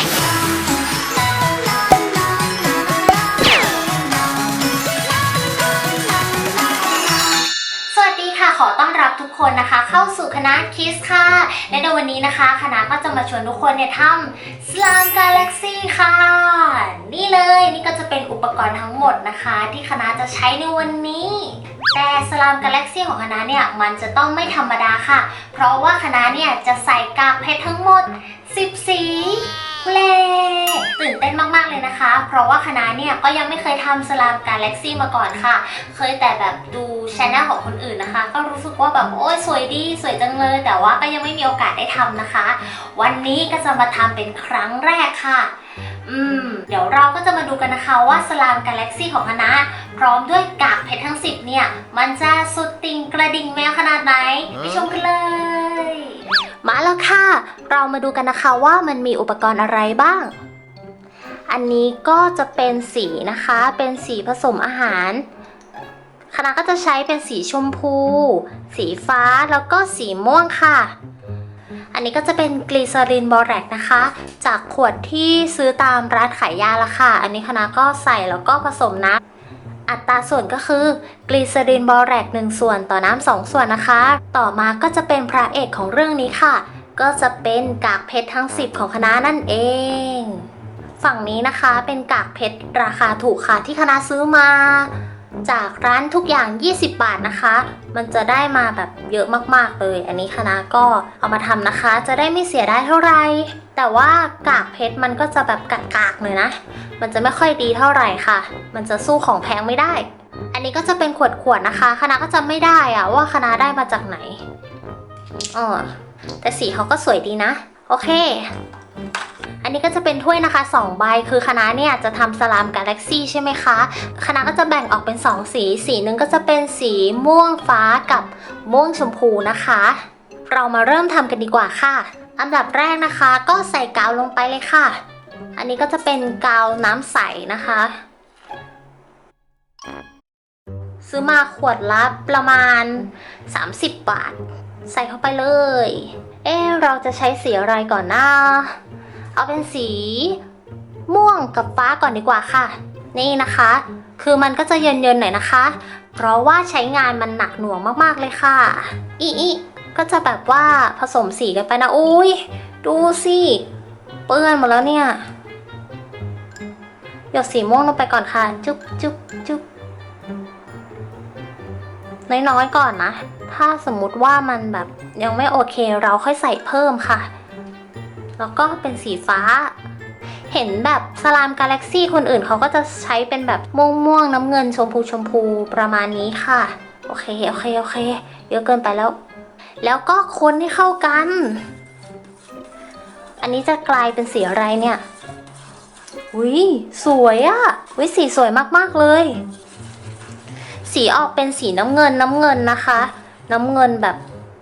สวัสดีค่ะขอต้อนรับทุกคนนะคะ เข้าสู่คณะคิสค่ะ และในวันนี้นะคะ คณะก็จะมาชวนทุกคนเนี่ยทำสลามกาแล็กซี่ค่ะ นี่เลยนี่ก็จะเป็นอุปกรณ์ทั้งหมดนะคะ ที่คณะจะใช้ในวันนี้ แต่สลามกาแล็กซี่ของคณะเนี่ยมันจะต้องไม่ธรรมดาค่ะ เพราะว่าคณะเนี่ยจะใส่กากเพชรทั้งหมด10สีเล่ ตื่นเต้นมากๆเลยนะคะ เพราะว่าคณะเนี่ยก็ยังไม่เคยทำสลามกาแล็กซี่มาก่อนค่ะ เคยแต่แบบดูชแนลของคนอื่นนะคะ ก็รู้สึกว่าแบบโอ้ยสวยดีสวยจังเลย แต่ว่าก็ยังไม่มีโอกาสได้ทำนะคะ วันนี้ก็จะมาทำเป็นครั้งแรกค่ะอืมเดี๋ยวเราก็จะมาดูกันนะคะว่าสลามกาแล็กซี่ของคณะ พร้อมด้วยกากเพชรทั้ง 10 เนี่ย มันจะสุดติงกระดิ่งแมวขนาดไหนไปชมกันเลย มาแล้วค่ะ เรามาดูกันนะคะว่ามันมีอุปกรณ์อะไรบ้าง อันนี้ก็จะเป็นสีนะคะ เป็นสีผสมอาหาร คณะก็จะใช้เป็นสีชมพู สีฟ้าแล้วก็สีม่วงค่ะ อันนี้ก็จะเป็นกลีเซอรินบอแรกนะคะ จากขวดที่ซื้อตามร้านขายยาละค่ะ อันนี้คณะก็ใส่แล้วก็ผสมน้ำอัตราส่วนก็คือกลีเซอรินบอแรก1ส่วนต่อน้ำ2ส่วนนะคะ ต่อมาก็จะเป็นพระเอกของเรื่องนี้ค่ะ ก็จะเป็นกากเพชรทั้ง 10 ของคณะนั่นเอง ฝั่งนี้นะคะเป็นกากเพชรราคาถูกค่ะที่คณะซื้อมา จากร้านทุกอย่าง 20 บาทนะคะ มันจะได้มาแบบเยอะมากๆเลย อันนี้คณะก็เอามาทำนะคะ จะได้ไม่เสียได้เท่าไหร่แต่ว่ากากเพชรมันก็จะแบบกากๆเลยนะ มันจะไม่ค่อยดีเท่าไหร่ค่ะ มันจะสู้ของแพงไม่ได้ อันนี้ก็จะเป็นขวดๆนะคะ คณะก็จะไม่ได้อะว่าคณะได้มาจากไหนอ๋อแต่สีเขาก็สวยดีนะ โอเค นนี้ก็จะเป็นถ้วยนะคะ2ใบคือคณะเนี่ยจะทำสลามกาแล็กซี่ใช่ไหมคะ คณะก็จะแบ่งออกเป็น 2 สี สีหนึ่งก็จะเป็นสีม่วงฟ้ากับม่วงชมพูนะคะ เรามาเริ่มทำกันดีกว่าค่ะ อันดับแรกนะคะก็ใส่กาวลงไปเลยค่ะ อันนี้ก็จะเป็นกาวน้ำใสนะคะ ซื้อมาขวดละประมาณ 30 บาท ใส่เข้าไปเลย เอ๊เราจะใช้สีอะไรก่อนนะ เอาเป็นสี ม่วงกับฟ้าก่อนดีกว่าค่ะ นี่นะคะ คือมันก็จะเย็นๆหน่อยนะคะ เพราะว่าใช้งานมันหนักหน่วงมากๆเลยค่ะ อีอีก็จะแบบว่าผสมสีกันไปนะอุ้ยดูสิเปื้อนหมดแล้วเนี่ยหยดสีม่วงลงไปก่อนค่ะ จุ๊บจุ๊บจุ๊บน้อยๆก่อนนะ ถ้าสมมุติว่ามันแบบยังไม่โอเคเราค่อยใส่เพิ่มค่ะ แล้วก็เป็นสีฟ้า เห็นแบบสลามกาแล็กซี่คนอื่นเขาก็จะใช้เป็นแบบม่วงม่วงๆน้ำเงินชมพูชมพูประมาณนี้ค่ะ โอเค โอเค โอเค เยอะเกินไปแล้ว แล้วก็คนให้เข้ากัน อันนี้จะกลายเป็นสีอะไรเนี่ยอุ้ยสวยอะ่ะวิสีสวยมากๆเลย สีออกเป็นสีน้ำเงินน้ำเงินนะคะ น้ำเงินแบบ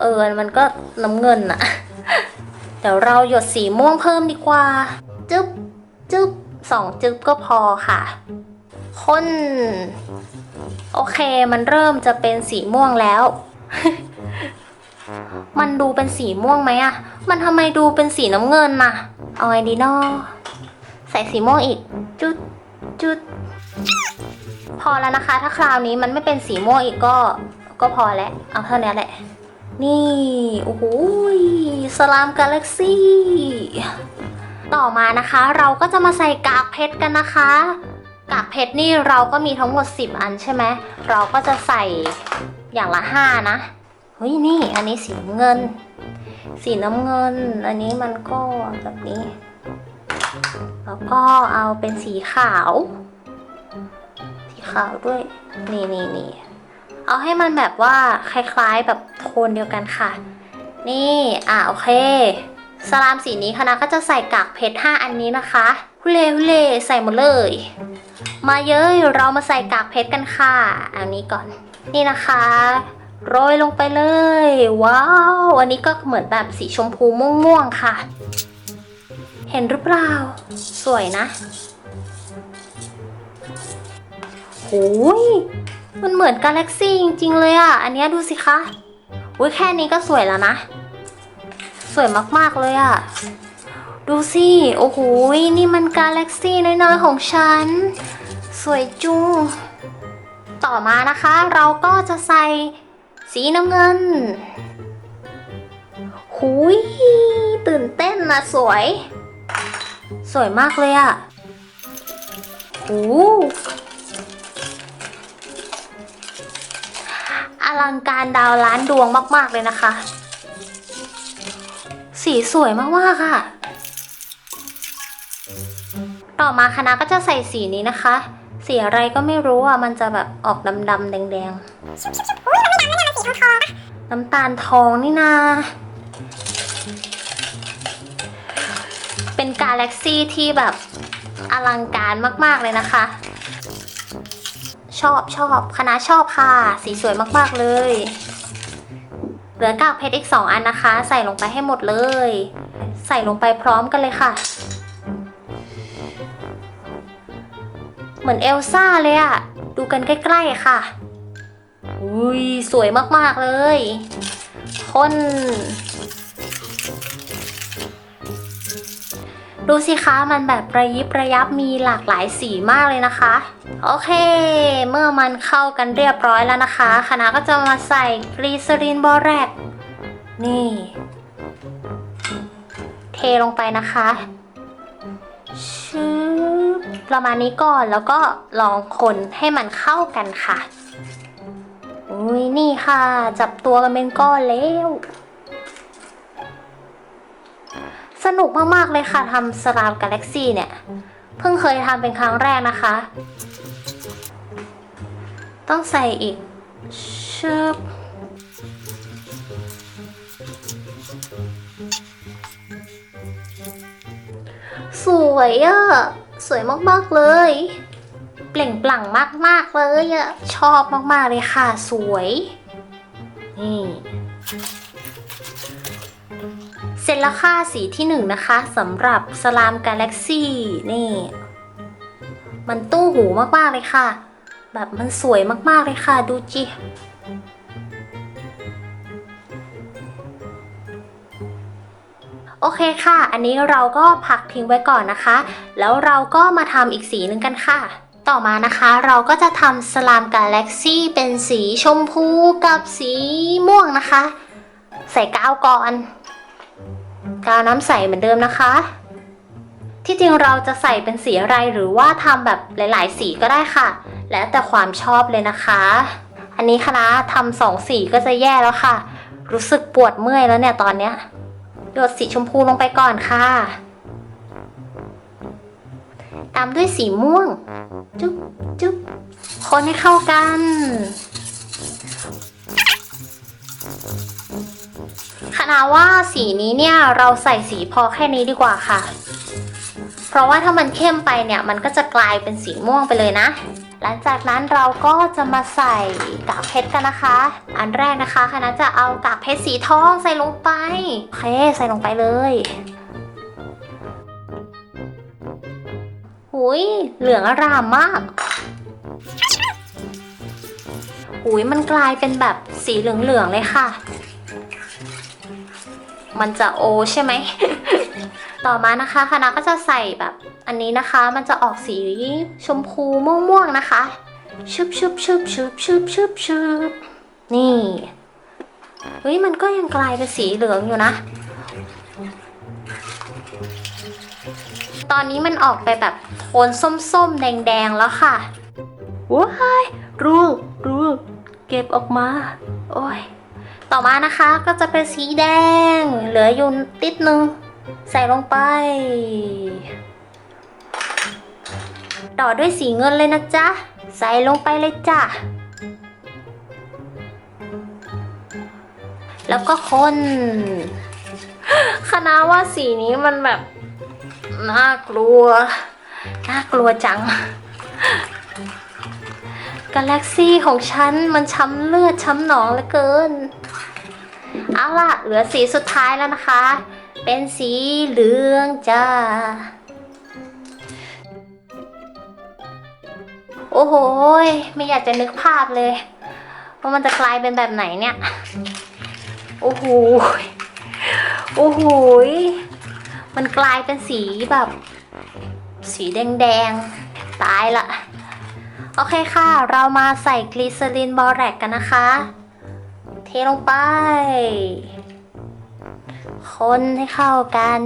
เออมันก็น้ำเงินอะ เดี๋ยวเราหยดสีม่วงเพิ่มดีกว่า จึ๊บจึ๊บสองจึ๊บก็พอค่ะคนโอเคมันเริ่มจะเป็นสีม่วงแล้ว มันดูเป็นสีม่วงไหมอะมันทำไมดูเป็นสีน้ำเงินน่ะ เอาไงดีนอใส่สีม่วงอีก จุดจุดพอแล้วนะคะ ถ้าคราวนี้มันไม่เป็นสีม่วงอีกก็ ก็พอแล้ว เอาเท่านี้แหละ นี่ โอ้โหยสลามกาแล็กซี่ ต่อมานะคะ เราก็จะมาใส่กากเพชรกันนะคะ กากเพชรนี่เราก็มีทั้งหมด 10 อันใช่ไหม เราก็จะใส่อย่างละ 5 นะ เฮ้ย นี่ อันนี้สีน้ำเงิน สีน้ำเงิน อันนี้มันก็แบบนี้ แล้วก็เอาเป็นสีขาว สีขาวด้วย นี่นี่นี่ เอาให้มันแบบว่าคล้ายๆแบบโทนเดียวกันค่ะ นี่อะโอเค สลามสีนี้คณะก็จะใส่กากเพชร5อันนี้นะคะฮุเล่ฮุเล่ใส่หมดเลย มาเยอะเรามาใส่กากเพชรกันค่ะอันนี้ก่อน นี่นะคะโรยลงไปเลย ว้าวอันนี้ก็เหมือนแบบสีชมพูม่วงๆค่ะ เห็นหรือเปล่า สวยนะโอ้ย มันเหมือนกาแล็กซี่จริง ๆ เลยอะ อันเนี้ยดูสิคะอุ้ยแค่นี้ก็สวยแล้วนะ สวยมากๆเลยอะ ดูสิ โอ้โห นี่มันกาแล็กซี่น้อยๆของฉัน สวยจุงต่อมานะคะ เราก็จะใส่สีน้ำเงิน หุยตื่นเต้นนะสวย สวยมากเลยอะหูอ ลังการดาวล้านดวงมาก ๆ เลยนะคะ สีสวยมาก ๆ ค่ะ ต่อมาคณะก็จะใส่สีนี้นะคะ สีอะไรก็ไม่รู้อะ มันจะแบบออกดำๆแดงๆน้ำตาลทองนี่นาเป็นกาแล็กซี่ที่แบบอลังการมาก ๆ เลยนะคะ ชอบชอบคณะชอบค่ะ สีสวยมากๆเลย เหลือกากเพชรอีก2อันนะคะ ใส่ลงไปให้หมดเลย ใส่ลงไปพร้อมกันเลยค่ะ เหมือนเอลซ่าเลยอะดูกันใกล้ๆค่ะ อุ้ยสวยมากๆเลย คน ดูสิคะมันแบบระยิบระยับมีหลากหลายสีมากเลยนะคะ โอเค เมื่อมันเข้ากันเรียบร้อยแล้วนะคะคณะก็จะมาใส่กรีซรีนบอแรกนี่ เทลงไปนะคะชืบประมาณนี้ก่อนแล้วก็ลองคนให้มันเข้ากันค่ะอุ้ยนี่ค่ะ จับตัวกันเป็นก้อนแล้ว สนุกมากๆเลยค่ะทำสลามกาแล็กซี่เนี่ย เพิ่งเคยทำเป็นครั้งแรกนะคะ ต้องใส่อีกชึบสวยอะสวยมากๆเลย เปล่งปลั่งมากๆเลยอะชอบมากๆเลยค่ะ สวย นี่ เสร็จแล้วค่ะสีที่หนึ่งนะคะสำหรับสลามกาแล็กซี่นี่ มันตู้หูมากๆเลยค่ะ แบบมันสวยมากๆเลยค่ะ ดูจิโอเคค่ะ อันนี้เราก็พักทิ้งไว้ก่อนนะคะ แล้วเราก็มาทำอีกสีหนึ่งกันค่ะ ต่อมานะคะเราก็จะทำสลามกาแล็กซี่เป็นสีชมพูกับสีม่วงนะคะ ใส่กาวก่อน กาวน้ำใสเหมือนเดิมนะคะ ที่จริงเราจะใส่เป็นสีอะไรหรือว่าทำแบบหลาย ๆ สีก็ได้ค่ะ แล้วแต่ความชอบเลยนะคะ อันนี้คณะทำสองสีก็จะแย่แล้วค่ะ รู้สึกปวดเมื่อยแล้วเนี่ยตอนเนี้ยหยดสีชมพูลงไปก่อนค่ะ ตามด้วยสีม่วง จุ๊บจุ๊บคนให้เข้ากัน คณะว่าสีนี้เนี่ยเราใส่สีพอแค่นี้ดีกว่าค่ะ เพราะว่าถ้ามันเข้มไปเนี่ยมันก็จะกลายเป็นสีม่วงไปเลยนะ หลังจากนั้นเราก็จะมาใส่กากเพชรกันนะคะ อันแรกนะคะคณะจะเอากากเพชรสีทองใส่ลงไปโอเคใส่ลงไปเลยหุยเหลืองอร่ามมากหุยมันกลายเป็นแบบสีเหลืองๆเลยค่ะ มันจะโอใช่ไหม ต่อมานะคะคณะก็จะใส่แบบอันนี้นะคะ มันจะออกสีชมพูม่วงๆนะคะ ชุบชุบชุบชุบชุบชุบชุบนี่เฮ้ยมันก็ยังกลายเป็นสีเหลืองอยู่นะ ตอนนี้มันออกไปแบบโทนส้มๆ แดงๆ แล้วค่ะว้ายรูรูเก็บออกมา โอ้ย ต่อมานะคะก็จะเป็นสีแดง เหลืออยู่ติดนึง ใส่ลงไป ต่อด้วยสีเงินเลยนะจ๊ะ ใส่ลงไปเลยจ้ะ แล้วก็คนคณะว่าสีนี้มันแบบ น่ากลัว น่ากลัวจัง กาแล็กซี่ของฉันมันช้ำเลือดช้ำหนองเหลือเกิน เอาล่ะ เหลือสีสุดท้ายแล้วนะคะ เป็นสีเหลืองจ้า โอ้โห ไม่อยากจะนึกภาพเลย ว่ามันจะกลายเป็นแบบไหนเนี่ย โอ้โห โอ้โห มันกลายเป็นสีแบบ สีแดงๆ ตายละ โอเคค่ะ เรามาใส่กลีเซอรินบอแรกกันนะคะ เทลงไป คนให้เข้ากัน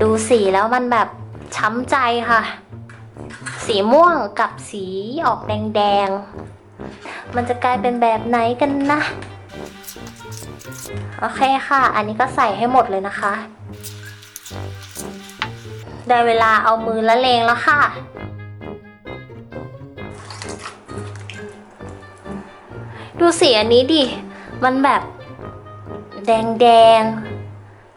ดูสีแล้วมันแบบช้ำใจค่ะ สีม่วงกับสีออกแดงๆ มันจะกลายเป็นแบบไหนกันนะ โอเคค่ะ อันนี้ก็ใส่ให้หมดเลยนะคะ ได้เวลาเอามือละเลงแล้วค่ะ ดูสีอันนี้ดิ มันแบบ แดงแดง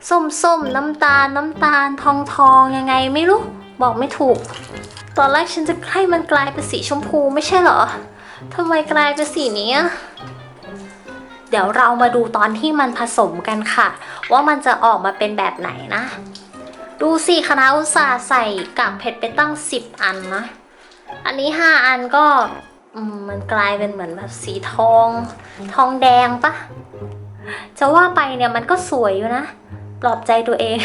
ส้มส้มน้ำตาลน้ำตาลทองทองยังไงไม่รู้ บอกไม่ถูก ตอนแรกฉันจะให้มันกลายเป็นสีชมพูไม่ใช่เหรอทำไมกลายเป็นสีนี้เดี๋ยวเรามาดูตอนที่มันผสมกันค่ะ ว่ามันจะออกมาเป็นแบบไหนนะ ดูสิคณะอุตสาห์ใส่กากเพชรไปตั้ง 10 อันนะ อันนี้ 5 อันก็ อืมมันกลายเป็นเหมือนแบบสีทอง ทองแดงปะจะว่าไปเนี่ยมันก็สวยอยู่นะ ปลอบใจตัวเอง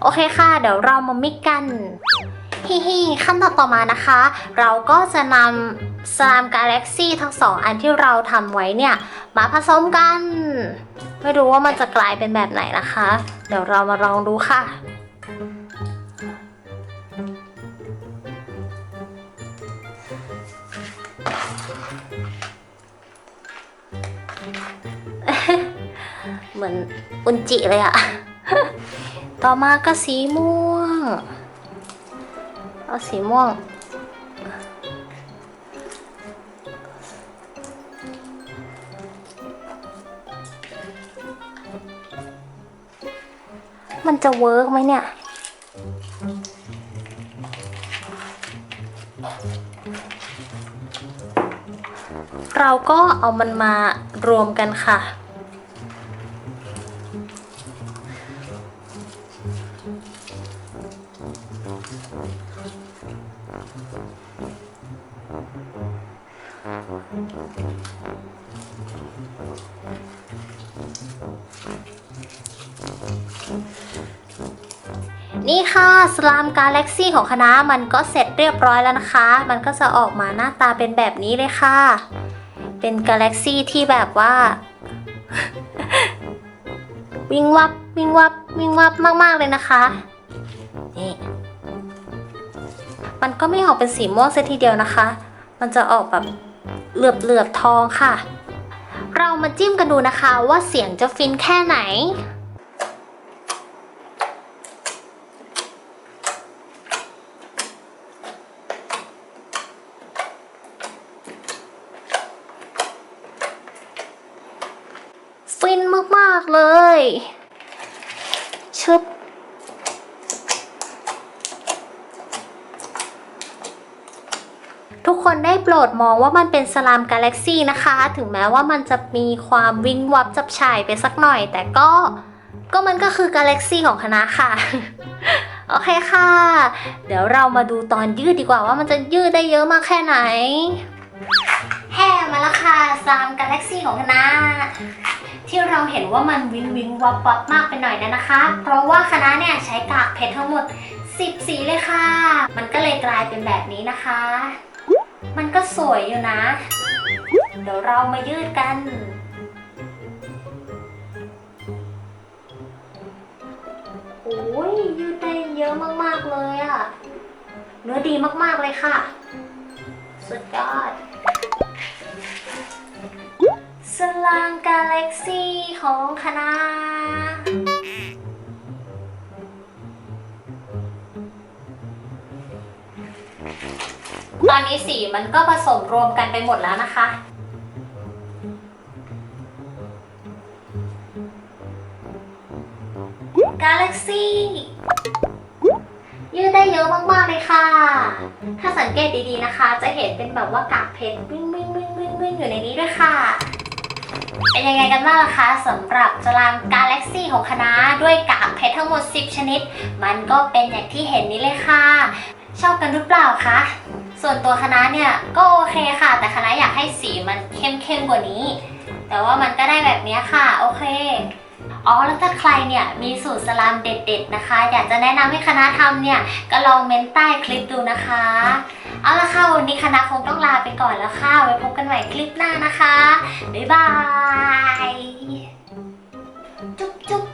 โอเคค่ะ เดี๋ยวเรามามิกกันฮิฮิขั้นตอนต่อมานะคะ เราก็จะนำสลามกาแล็กซี่ทั้งสองอันที่เราทำไว้เนี่ย มาผสมกัน ไม่รู้ว่ามันจะกลายเป็นแบบไหนนะคะ เดี๋ยวเรามาลองดูค่ะ เหมือนอุนจิเลยอะต่อมาก็สีม่วง เอาสีม่วง มันจะเวิร์กไหมเนี่ย เราก็เอามันมารวมกันค่ะ นี่ค่ะสลามกาแล็กซี่ของคณะมันก็เสร็จเรียบร้อยแล้วนะคะ มันก็จะออกมาหน้าตาเป็นแบบนี้เลยค่ะ เป็นกาแล็กซี่ที่แบบว่า วิ่งวับวิ่งวับวิ่งวับมาก ๆ เลยนะคะ นี่มันก็ไม่ออกเป็นสีม่วงเสียทีเดียวนะคะ มันจะออกแบบเหลือบเหลือบทองค่ะ เรามาจิ้มกันดูนะคะว่าเสียงจะฟินแค่ไหน ฟินมากเลย ชึบทุกคนได้โปรดมองว่ามันเป็นสลามกาแล็กซี่นะคะ ถึงแม้ว่ามันจะมีความวิงวับจับฉายไปสักหน่อย แต่ก็ก็มันก็คือกาแล็กซี่ของคณะค่ะ โอเคค่ะ เดี๋ยวเรามาดูตอนยืดดีกว่าว่ามันจะยืดได้เยอะมากแค่ไหน แห่มาแล้วค่ะสลามกาแล็กซี่ของคณะ ที่เราเห็นว่ามันวิงวิงวับวับมากไปหน่อยนะนะคะ เพราะว่าคณะเนี่ยใช้กากเพชรทั้งหมด 10 สีเลยค่ะ มันก็เลยกลายเป็นแบบนี้นะคะ มันก็สวยอยู่นะ เดี๋ยวเรามายืดกันโอ้ยยืดได้เยอะมากๆเลยอะเนื้อดีมากๆเลยค่ะ สุดยอด สลามกาแล็กซี่ของคณะตอนนี้สีมันก็ผสมรวมกันไปหมดแล้วนะคะ กาแล็กซี่ยืดได้เยอะมากๆเลยค่ะ ถ้าสังเกตดีๆนะคะ จะเห็นเป็นแบบว่ากากเพชรวิ่งวิ่งวิ่งวิ่งวิ่งอยู่ในนี้ด้วยค่ะ เป็นยังไงกันบ้างล่ะคะสำหรับจรามกาแล็กซี่ของคณะด้วยกากเพชรทั้งหมด 10 ชนิด มันก็เป็นอย่างที่เห็นนี้เลยค่ะ ชอบกันหรือเปล่าคะส่วนตัวคณะเนี่ยก็โอเคค่ะ แต่คณะอยากให้สีมันเข้มๆกว่านี้ แต่ว่ามันก็ได้แบบนี้ค่ะ โอเค อ๋อแล้วถ้าใครเนี่ยมีสูตรสลามเด็ด ๆนะคะ อยากจะแนะนำให้คณะทำเนี่ยก็ลองเมนใต้คลิปดูนะคะ เอาละค่ะวันนี้คณะคงต้องลาไปก่อนแล้วค่ะไว้พบกันใหม่คลิปหน้านะคะ บ๊ายบาย จุ๊บจุ๊บ